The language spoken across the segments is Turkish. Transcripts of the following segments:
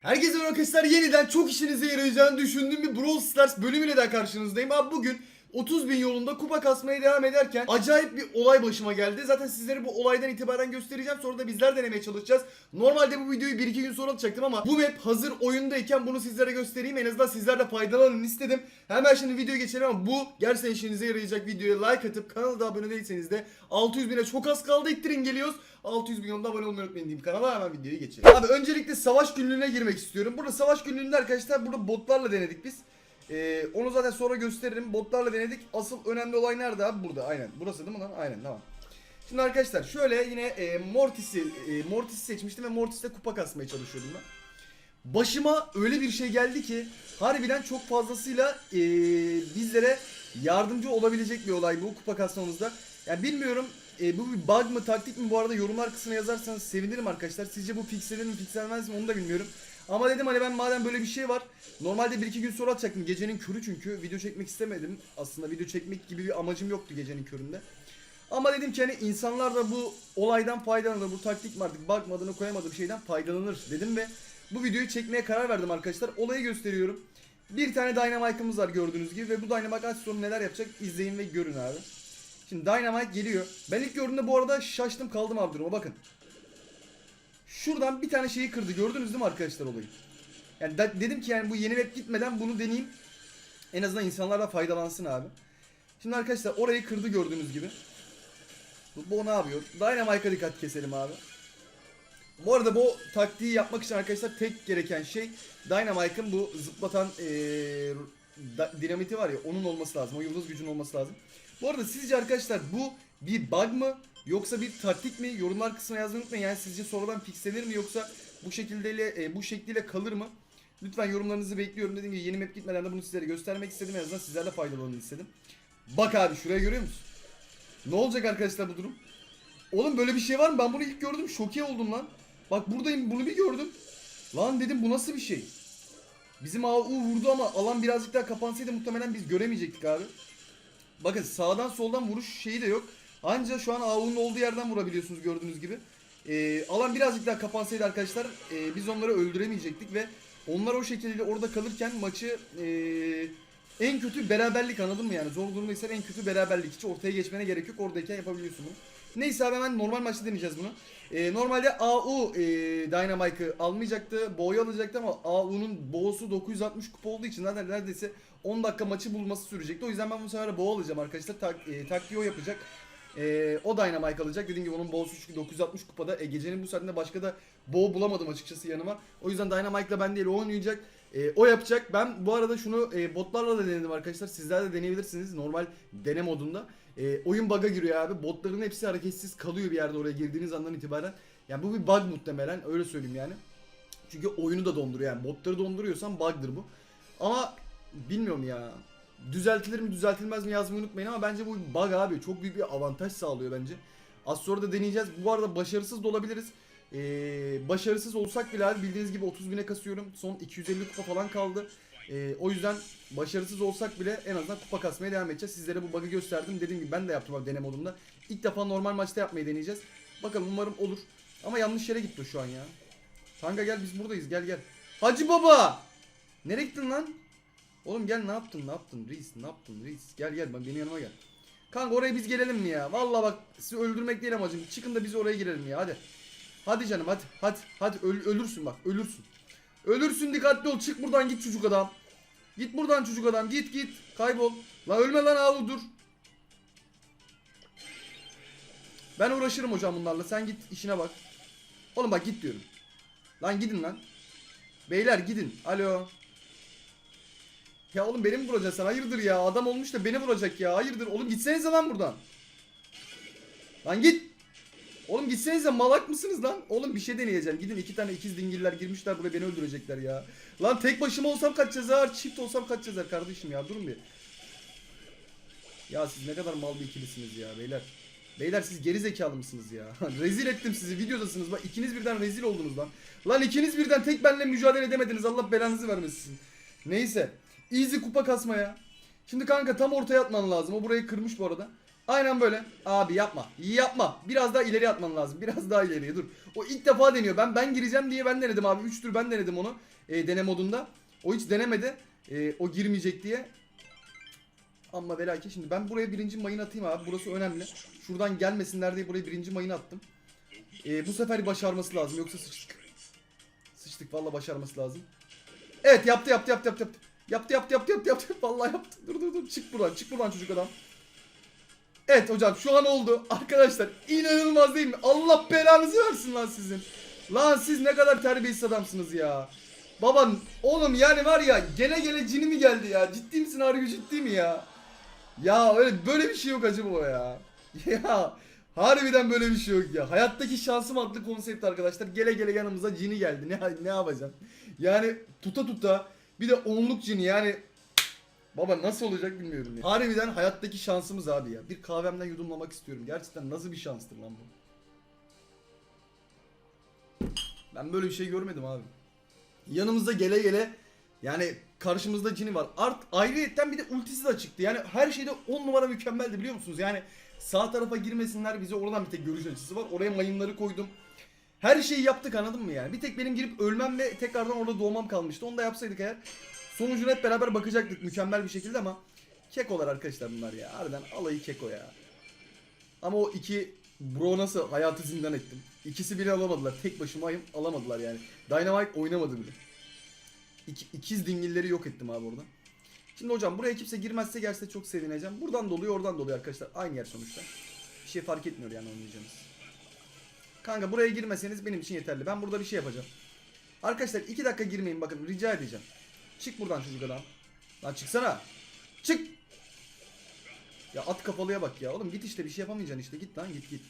Herkese merhaba arkadaşlar yeniden çok işinize yarayacağını düşündüğüm bir Brawl Stars bölümüyle de karşınızdayım. Abi bugün 30 bin yolunda kupa kasmaya devam ederken acayip bir olay başıma geldi. Zaten sizlere bu olaydan itibaren göstereceğim. Sonra da bizler denemeye çalışacağız. Normalde bu videoyu 1-2 gün sonra atacaktım ama bu map hazır oyundayken bunu sizlere göstereyim. En azından sizler de faydalanın istedim. Hemen şimdi videoya geçelim ama bu gerçekten işinize yarayacak videoya like atıp kanala da abone değilseniz de 600 bine çok az kaldı ittirin geliyoruz. 600 bin yolunda abone olmayı unutmayın diyeyim kanala hemen videoya geçelim. Abi öncelikle savaş günlüğüne girmek istiyorum. Burada savaş günlüğünde arkadaşlar burada botlarla denedik biz. Ee, onu zaten sonra gösteririm. Botlarla denedik. Asıl önemli olay nerede abi? Burada aynen. Burası değil mi lan? Aynen tamam. Şimdi arkadaşlar şöyle yine e, Mortis'i e, Mortis'i seçmiştim ve Mortis'te kupa kasmaya çalışıyordum ben. Başıma öyle bir şey geldi ki harbiden çok fazlasıyla e, bizlere yardımcı olabilecek bir olay bu kupa kasmamızda. Yani bilmiyorum e, bu bir bug mı taktik mi bu arada yorumlar kısmına yazarsanız sevinirim arkadaşlar. Sizce bu fixlenir mi fixlenmez mi onu da bilmiyorum. Ama dedim hani ben madem böyle bir şey var. Normalde 1-2 gün sonra atacaktım. Gecenin körü çünkü. Video çekmek istemedim. Aslında video çekmek gibi bir amacım yoktu gecenin köründe. Ama dedim ki hani insanlar da bu olaydan faydalanır. Bu taktik mi artık bug adını koyamadığım şeyden faydalanır dedim ve bu videoyu çekmeye karar verdim arkadaşlar. Olayı gösteriyorum. Bir tane Dynamite'ımız var gördüğünüz gibi ve bu Dynamite az sonra neler yapacak izleyin ve görün abi. Şimdi Dynamite geliyor. Ben ilk gördüğümde bu arada şaştım kaldım abi duruma bakın. Şuradan bir tane şeyi kırdı gördünüz değil mi arkadaşlar olayı? Yani da- dedim ki yani bu yeni web gitmeden bunu deneyeyim. En azından insanlar da faydalansın abi. Şimdi arkadaşlar orayı kırdı gördüğünüz gibi. Bu, bu ne yapıyor? Dynamite'a dikkat keselim abi. Bu arada bu taktiği yapmak için arkadaşlar tek gereken şey Dynamite'ın bu zıplatan da- dinamiti var ya onun olması lazım. O yıldız gücünün olması lazım. Bu arada sizce arkadaşlar bu bir bug mı yoksa bir taktik mi? Yorumlar kısmına yazmayı unutmayın. Yani sizce sonradan fixlenir mi yoksa bu şekilde e, bu şekliyle kalır mı? Lütfen yorumlarınızı bekliyorum. Dediğim gibi yeni map gitmeden de bunu sizlere göstermek istedim. En azından sizler de faydalanın istedim. Bak abi şuraya görüyor musun? Ne olacak arkadaşlar bu durum? Oğlum böyle bir şey var mı? Ben bunu ilk gördüm. Şoke oldum lan. Bak buradayım bunu bir gördüm. Lan dedim bu nasıl bir şey? Bizim AU vurdu ama alan birazcık daha kapansaydı muhtemelen biz göremeyecektik abi. Bakın sağdan soldan vuruş şeyi de yok. Ancak şu an AU'nun olduğu yerden vurabiliyorsunuz gördüğünüz gibi. Ee, alan birazcık daha kapansaydı arkadaşlar e, biz onları öldüremeyecektik ve onlar o şekilde orada kalırken maçı e, en kötü beraberlik anladın mı yani? Zor durumdaysan en kötü beraberlik. Hiç ortaya geçmene gerek yok. Oradayken yapabiliyorsun bunu. Neyse abi hemen normal maçta deneyeceğiz bunu. Ee, normalde AU e, Dynamite'ı almayacaktı. Bo'yu alacaktı ama AU'nun Bo'su 960 kupa olduğu için zaten neredeyse 10 dakika maçı bulması sürecekti. O yüzden ben bu sefer Bo alacağım arkadaşlar. Tak, e, taktiği o yapacak. E, o Dynamite alacak. Dediğim gibi onun Bo'su çünkü 960 kupada. E, gecenin bu saatinde başka da Bo bulamadım açıkçası yanıma. O yüzden Dynamite'la ben değil o oynayacak. E, o yapacak. Ben bu arada şunu e, botlarla da denedim arkadaşlar. Sizler de deneyebilirsiniz normal dene modunda. E, oyun bug'a giriyor abi. Botların hepsi hareketsiz kalıyor bir yerde oraya girdiğiniz andan itibaren. Yani bu bir bug muhtemelen öyle söyleyeyim yani. Çünkü oyunu da donduruyor yani. Botları donduruyorsan bug'dır bu. Ama bilmiyorum ya. Düzeltilir mi düzeltilmez mi yazmayı unutmayın ama bence bu bug abi. Çok büyük bir avantaj sağlıyor bence. Az sonra da deneyeceğiz. Bu arada başarısız da olabiliriz. Ee, başarısız olsak bile abi bildiğiniz gibi 30 bine kasıyorum. Son 250 kupa falan kaldı. Ee, o yüzden başarısız olsak bile en azından kupa kasmaya devam edeceğiz. Sizlere bu bug'ı gösterdim. Dediğim gibi ben de yaptım abi deneme modunda. İlk defa normal maçta yapmayı deneyeceğiz. Bakalım umarım olur. Ama yanlış yere gitti şu an ya. Kanka gel biz buradayız gel gel. Hacı baba! Nereye gittin lan? Oğlum gel ne yaptın ne yaptın reis ne yaptın reis gel gel bak benim yanıma gel. Kanka oraya biz gelelim mi ya? Vallahi bak sizi öldürmek değil amacım. Çıkın da biz oraya girelim ya hadi. Hadi canım hadi hadi hadi öl- ölürsün bak ölürsün. Ölürsün dikkatli ol çık buradan git çocuk adam. Git buradan çocuk adam git git kaybol. Lan ölme lan abi dur. Ben uğraşırım hocam bunlarla sen git işine bak. Oğlum bak git diyorum. Lan gidin lan. Beyler gidin. Alo. Ya oğlum beni mi vuracaksın? Hayırdır ya? Adam olmuş da beni vuracak ya. Hayırdır? Oğlum gitsenize lan buradan. Lan git. Oğlum gitsenize malak mısınız lan? Oğlum bir şey deneyeceğim. Gidin iki tane ikiz dingiller girmişler buraya beni öldürecekler ya. Lan tek başıma olsam kaç yazar? Çift olsam kaç yazar kardeşim ya? Durun bir. Ya siz ne kadar mal bir ikilisiniz ya beyler. Beyler siz geri zekalı mısınız ya? rezil ettim sizi videodasınız bak ikiniz birden rezil oldunuz lan. Lan ikiniz birden tek benle mücadele edemediniz Allah belanızı vermesin. Neyse. Easy kupa kasmaya. Şimdi kanka tam ortaya atman lazım. O burayı kırmış bu arada. Aynen böyle. Abi yapma. Yapma. Biraz daha ileri atman lazım. Biraz daha ileriye dur. O ilk defa deniyor. Ben ben gireceğim diye ben denedim abi. 3 tur ben denedim onu. E, dene modunda. O hiç denemedi. E, o girmeyecek diye. Ama belki şimdi ben buraya birinci mayın atayım abi. Burası önemli. Şuradan gelmesinler diye buraya birinci mayın attım. E, bu sefer başarması lazım. Yoksa sıçtık. Sıçtık. Valla başarması lazım. Evet yaptı yaptı yaptı yaptı. yaptı. Yaptı yaptı yaptı yaptı yaptı. Vallahi yaptı. Dur dur dur. Çık buradan. Çık buradan çocuk adam. Evet hocam şu an oldu. Arkadaşlar inanılmaz değil mi? Allah belanızı versin lan sizin. Lan siz ne kadar terbiyesiz adamsınız ya. Baban oğlum yani var ya gele gele cini mi geldi ya? Ciddi misin harbi ciddi mi ya? Ya öyle böyle bir şey yok acaba ya. Ya harbiden böyle bir şey yok ya. Hayattaki şansım adlı konsept arkadaşlar. Gele gele yanımıza cini geldi. Ne ne yapacağım? Yani tuta tuta bir de onluk cini yani Baba nasıl olacak bilmiyorum ya. Harbiden hayattaki şansımız abi ya. Bir kahvemden yudumlamak istiyorum. Gerçekten nasıl bir şanstır lan bu. Ben böyle bir şey görmedim abi. Yanımızda gele gele yani karşımızda cini var. Art ayrıyetten bir de ultisi de çıktı. Yani her şeyde 10 numara mükemmeldi biliyor musunuz? Yani sağ tarafa girmesinler bize oradan bir tek görüş açısı var. Oraya mayınları koydum. Her şeyi yaptık anladın mı yani? Bir tek benim girip ölmem ve tekrardan orada doğmam kalmıştı. Onu da yapsaydık eğer sonucunu hep beraber bakacaktık mükemmel bir şekilde ama kekolar arkadaşlar bunlar ya. Harbiden alayı keko ya. Ama o iki bro nasıl hayatı zindan ettim. İkisi bile alamadılar. Tek başımayım alamadılar yani. Dynamite oynamadı bile. İki, ikiz dingilleri yok ettim abi orada. Şimdi hocam buraya kimse girmezse gerçekten çok sevineceğim. Buradan doluyor oradan doluyor arkadaşlar. Aynı yer sonuçta. Bir şey fark etmiyor yani oynayacağımız. Kanka buraya girmeseniz benim için yeterli. Ben burada bir şey yapacağım. Arkadaşlar 2 dakika girmeyin bakın rica edeceğim. Çık buradan çocuk adam. Lan çıksana. Çık. Ya at kafalıya bak ya. Oğlum git işte bir şey yapamayacaksın işte. Git lan git git.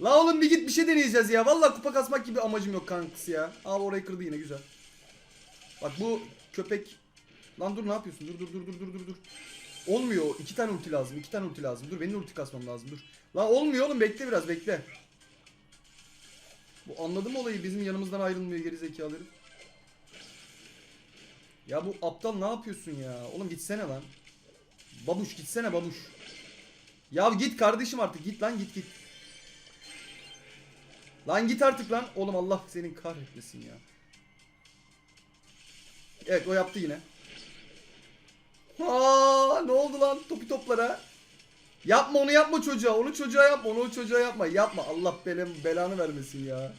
La oğlum bir git bir şey deneyeceğiz ya. Vallahi kupa kasmak gibi amacım yok kankası ya. Abi orayı kırdı yine güzel. Bak bu köpek. Lan dur ne yapıyorsun? Dur dur dur dur dur dur dur. Olmuyor. İki tane ulti lazım. iki tane ulti lazım. Dur benim ulti kasmam lazım. Dur. La olmuyor oğlum bekle biraz bekle. Bu anladım olayı bizim yanımızdan ayrılmıyor geri zekalı herif. Ya bu aptal ne yapıyorsun ya? Oğlum gitsene lan. Babuş gitsene babuş. Ya git kardeşim artık git lan git git. Lan git artık lan. Oğlum Allah senin kahretmesin ya. Evet o yaptı yine. Aa ne oldu lan topi toplara? Yapma onu yapma çocuğa. Onu çocuğa yapma. Onu çocuğa yapma. Yapma. Allah belam, belanı vermesin ya.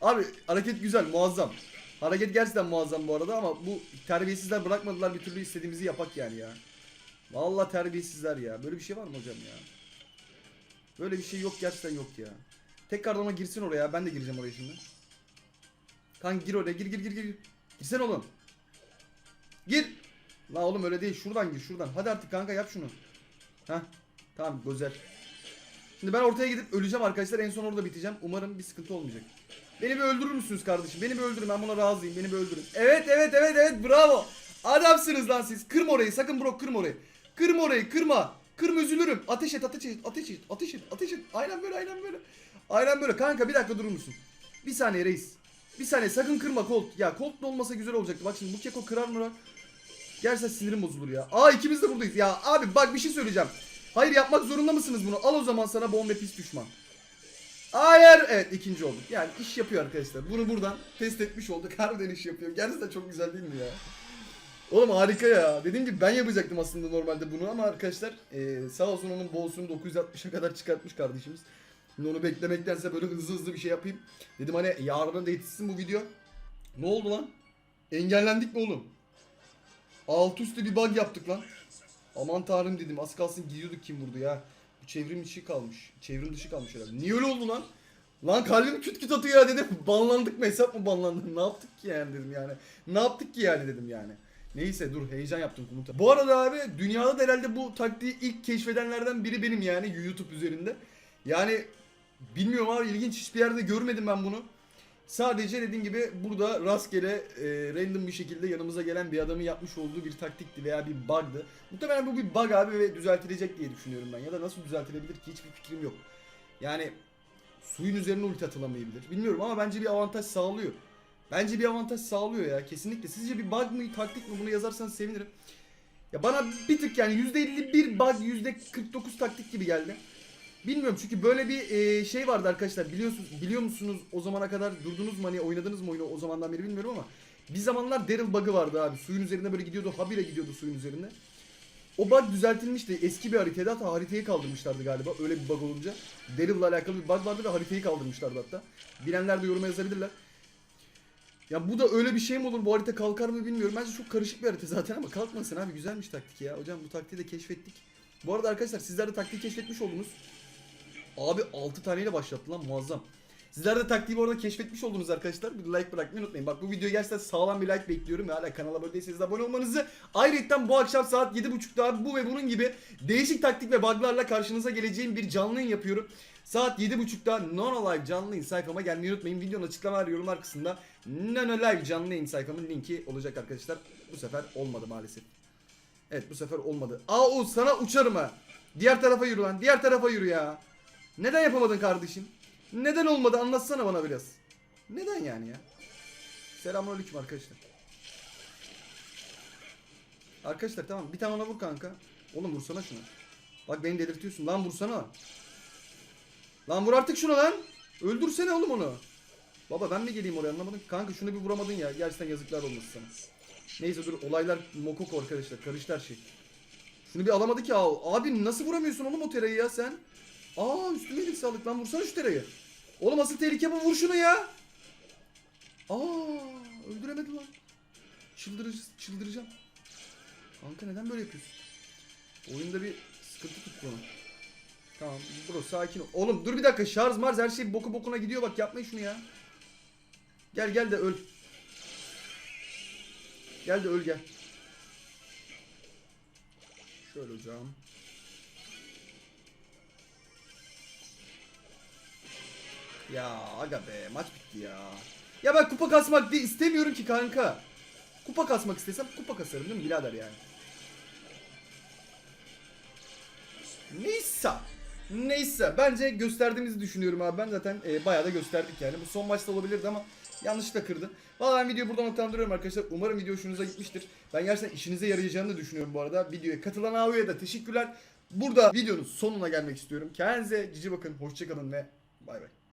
Abi hareket güzel muazzam. Hareket gerçekten muazzam bu arada ama bu terbiyesizler bırakmadılar bir türlü istediğimizi yapak yani ya. Vallahi terbiyesizler ya. Böyle bir şey var mı hocam ya? Böyle bir şey yok gerçekten yok ya. Tekrardan ama girsin oraya. Ben de gireceğim oraya şimdi. Kanka gir oraya. Gir gir gir gir. Girsene oğlum. Gir. La oğlum öyle değil. Şuradan gir şuradan. Hadi artık kanka yap şunu. Heh. Tamam güzel. Şimdi ben ortaya gidip öleceğim arkadaşlar. En son orada biteceğim. Umarım bir sıkıntı olmayacak. Beni bir öldürür müsünüz kardeşim? Beni bir öldürün. Ben buna razıyım. Beni bir öldürün. Evet evet evet evet. Bravo. Adamsınız lan siz. Kırma orayı. Sakın bro kırma orayı. Kırma orayı. Kırma. Kırma üzülürüm. Ateş et ateş et. Ateş et. Ateş et. Ateş et. Aynen böyle aynen böyle. Aynen böyle. Kanka bir dakika durur musun? Bir saniye reis. Bir saniye sakın kırma Colt. Ya Colt olmasa güzel olacaktı. Bak şimdi bu keko kırar mı? Gerçekten sinirim bozulur ya. Aa ikimiz de buradayız. Ya abi bak bir şey söyleyeceğim. Hayır yapmak zorunda mısınız bunu? Al o zaman sana bombe pis düşman. Hayır. Evet ikinci olduk. Yani iş yapıyor arkadaşlar. Bunu buradan test etmiş olduk. Harbiden iş yapıyor. Gerçekten çok güzel değil mi ya? Oğlum harika ya. Dediğim gibi ben yapacaktım aslında normalde bunu ama arkadaşlar eee, sağ olsun onun bolsunu 960'a kadar çıkartmış kardeşimiz. Şimdi onu beklemektense böyle hızlı hızlı bir şey yapayım. Dedim hani yarına da yetişsin bu video. Ne oldu lan? Engellendik mi oğlum? Alt üstü bir bug yaptık lan. Aman tanrım dedim az kalsın gidiyorduk kim vurdu ya. Bu çevrim dışı kalmış. Çevrim dışı kalmış herhalde. Niye öyle oldu lan? Lan kalbim küt küt atıyor ya dedim. Banlandık mı hesap mı banlandı? Ne yaptık ki yani dedim yani. Ne yaptık ki yani dedim yani. Neyse dur heyecan yaptım komutan. Bu arada abi dünyada da herhalde bu taktiği ilk keşfedenlerden biri benim yani YouTube üzerinde. Yani bilmiyorum abi ilginç hiçbir yerde görmedim ben bunu. Sadece dediğim gibi burada rastgele e, random bir şekilde yanımıza gelen bir adamın yapmış olduğu bir taktikti veya bir bug'dı. Muhtemelen bu bir bug abi ve düzeltilecek diye düşünüyorum ben. Ya da nasıl düzeltilebilir ki hiçbir fikrim yok. Yani suyun üzerine ulti atılamayabilir. Bilmiyorum ama bence bir avantaj sağlıyor. Bence bir avantaj sağlıyor ya kesinlikle. Sizce bir bug mı taktik mi bunu yazarsanız sevinirim. Ya bana bir tık yani %51 bug %49 taktik gibi geldi. Bilmiyorum çünkü böyle bir e, şey vardı arkadaşlar. Biliyorsunuz biliyor musunuz o zamana kadar durdunuz mu hani oynadınız mı oyunu o zamandan beri bilmiyorum ama bir zamanlar Daryl bug'ı vardı abi. Suyun üzerinde böyle gidiyordu, habire gidiyordu suyun üzerinde. O bug düzeltilmişti. Eski bir haritaydı hatta haritayı kaldırmışlardı galiba. Öyle bir bug olunca. Daryl'la alakalı bir bug vardı ve haritayı kaldırmışlardı hatta. Bilenler de yoruma yazabilirler. Ya bu da öyle bir şey mi olur? Bu harita kalkar mı bilmiyorum. Bence çok karışık bir harita zaten ama kalkmasın abi. Güzelmiş taktik ya. Hocam bu taktiği de keşfettik. Bu arada arkadaşlar sizler de taktiği keşfetmiş oldunuz. Abi 6 taneyle başlattı lan muazzam. Sizler de taktiği bu arada keşfetmiş oldunuz arkadaşlar. Bir like bırakmayı unutmayın. Bak bu videoya gerçekten sağlam bir like bekliyorum. Ve hala kanala abone değilseniz de abone olmanızı. Ayrıca bu akşam saat 7.30'da abi bu ve bunun gibi değişik taktik ve buglarla karşınıza geleceğim bir canlı yayın yapıyorum. Saat 7.30'da Nono Live canlı yayın sayfama gelmeyi unutmayın. Videonun açıklama ve yorumlar kısmında Nono Live canlı yayın sayfamın linki olacak arkadaşlar. Bu sefer olmadı maalesef. Evet bu sefer olmadı. Aa o sana uçarım ha. Diğer tarafa yürü lan. Diğer tarafa yürü ya. Neden yapamadın kardeşim? Neden olmadı anlatsana bana biraz. Neden yani ya? Selamünaleyküm arkadaşlar. Arkadaşlar tamam bir tane ona vur kanka. Oğlum vursana şunu. Bak beni delirtiyorsun. Lan vursana. Lan vur artık şunu lan. Öldürsene oğlum onu. Baba ben mi geleyim oraya anlamadım. Kanka şunu bir vuramadın ya. Gerçekten yazıklar olmasın sana. Neyse dur olaylar mokoko arkadaşlar. Karıştı her şey. Şunu bir alamadı ki al. Abi nasıl vuramıyorsun oğlum o terayı ya sen? Aa üstüme iyilik sağlık lan vursana şu terayı. Oğlum asıl tehlike bu vur şunu ya. Aa öldüremedi lan. Çıldırıcı, çıldıracağım. Kanka neden böyle yapıyorsun? Oyunda bir sıkıntı tuttu onu. Tamam bro sakin ol. Oğlum dur bir dakika şarj marz her şey boku bokuna gidiyor bak yapmayın şunu ya. Gel gel de öl. Gel de öl gel. Şöyle hocam. Ya aga be maç bitti ya. Ya ben kupa kasmak değil istemiyorum ki kanka. Kupa kasmak istesem kupa kasarım değil mi birader yani. Neyse. Neyse bence gösterdiğimizi düşünüyorum abi. Ben zaten e, bayağı da gösterdik yani. Bu son maçta olabilirdi ama yanlışlıkla kırdı. Valla ben videoyu burada noktalandırıyorum arkadaşlar. Umarım video hoşunuza gitmiştir. Ben gerçekten işinize yarayacağını da düşünüyorum bu arada. Videoya katılan abiye de teşekkürler. Burada videonun sonuna gelmek istiyorum. Kendinize cici bakın. Hoşçakalın ve bay bay.